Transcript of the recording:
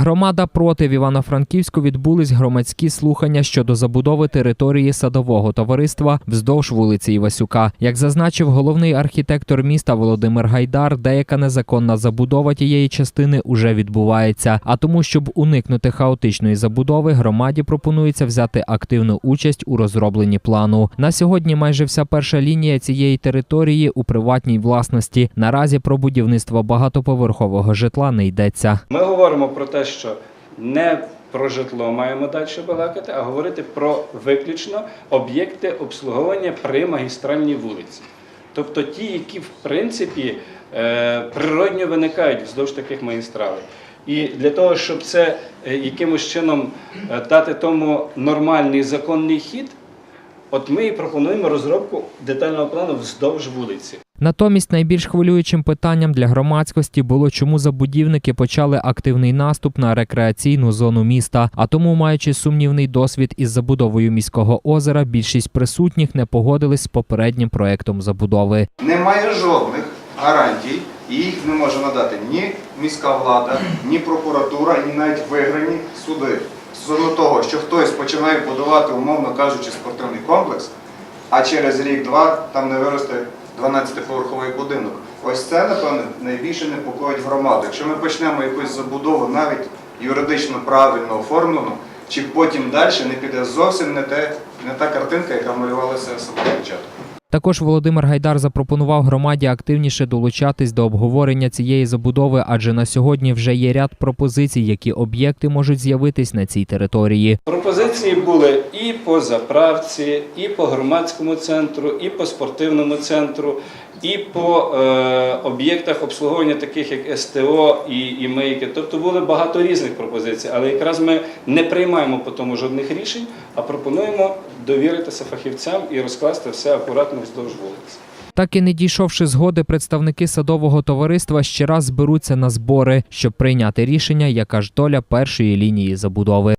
Громада проти в Івано-Франківську відбулись громадські слухання щодо забудови території садового товариства вздовж вулиці Івасюка. Як зазначив головний архітектор міста Володимир Гайдар, деяка незаконна забудова тієї частини уже відбувається. А тому, щоб уникнути хаотичної забудови, громаді пропонується взяти активну участь у розробленні плану. На сьогодні майже вся перша лінія цієї території у приватній власності. Наразі про будівництво багатоповерхового житла не йдеться. Ми говоримо про те, що не про житло маємо далі балакати, а говорити про виключно об'єкти обслуговування при магістральній вулиці. Тобто ті, які в принципі е, природньо виникають вздовж таких магістралей. І для того, щоб це е, якимось чином е, дати тому нормальний законний хід, от ми і пропонуємо розробку детального плану вздовж вулиці. Натомість найбільш хвилюючим питанням для громадськості було, чому забудівники почали активний наступ на рекреаційну зону міста. А тому, маючи сумнівний досвід із забудовою міського озера, більшість присутніх не погодились з попереднім проектом забудови. Немає жодних гарантій, і їх не може надати ні міська влада, ні прокуратура, ні навіть виграні суди. Стосовно того, що хтось починає будувати, умовно кажучи, спортивний комплекс, а через рік-два там не виросте 12-поверховий будинок. Ось це, напевне, найбільше непокоїть громаду. Якщо ми почнемо якусь забудову, навіть юридично правильно оформлену, чи потім далі не піде зовсім не, те, не та картинка, яка малювалася з самого початку. Також Володимир Гайдар запропонував громаді активніше долучатись до обговорення цієї забудови, адже на сьогодні вже є ряд пропозицій, які об'єкти можуть з'явитись на цій території. Пропозиції були і по заправці, і по громадському центру, і по спортивному центру, і по е, об'єктах обслуговування, таких як СТО і, і мийки. Тобто були багато різних пропозицій, але якраз ми не приймаємо по тому жодних рішень, а пропонуємо довіритися фахівцям і розкласти все акуратно вздовж вулиці. Так і не дійшовши згоди, представники садового товариства ще раз зберуться на збори, щоб прийняти рішення, яка ж доля першої лінії забудови.